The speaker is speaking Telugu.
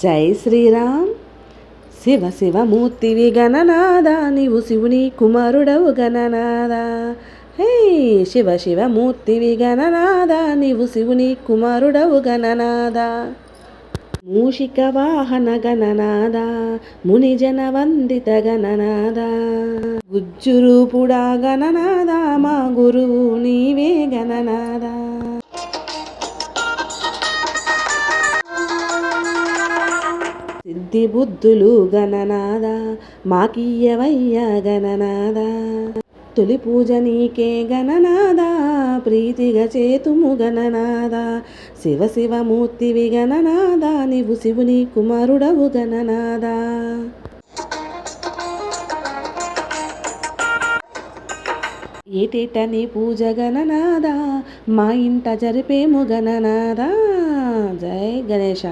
జై శ్రీరామ్. శివ శివమూర్తివి గణనాద నీవు శివుని కుమారుడవు గణనాద హే శివ శివమూర్తివి గణనాద నీవు శివుని కుమారుడవు గణనాద మూషిక వాహన గణనాద మునిజన వందిత గణనాద గుజ్జురూపుడా గణనాద మా గురువు నీవే గణనాద సిద్ధి బుద్ధులు గణనాద మాకీయవయ్య గణనాద తొలి పూజ నీకే గణనాద ప్రీతిగా చేతుము గణనాద శివ శివమూర్తివి గణనాద నీవు శివుని కుమారుడవు గణనాద ఏటేట నీ పూజ గణనాద మా ఇంట జరిపేము గణనాద జై గణేశ.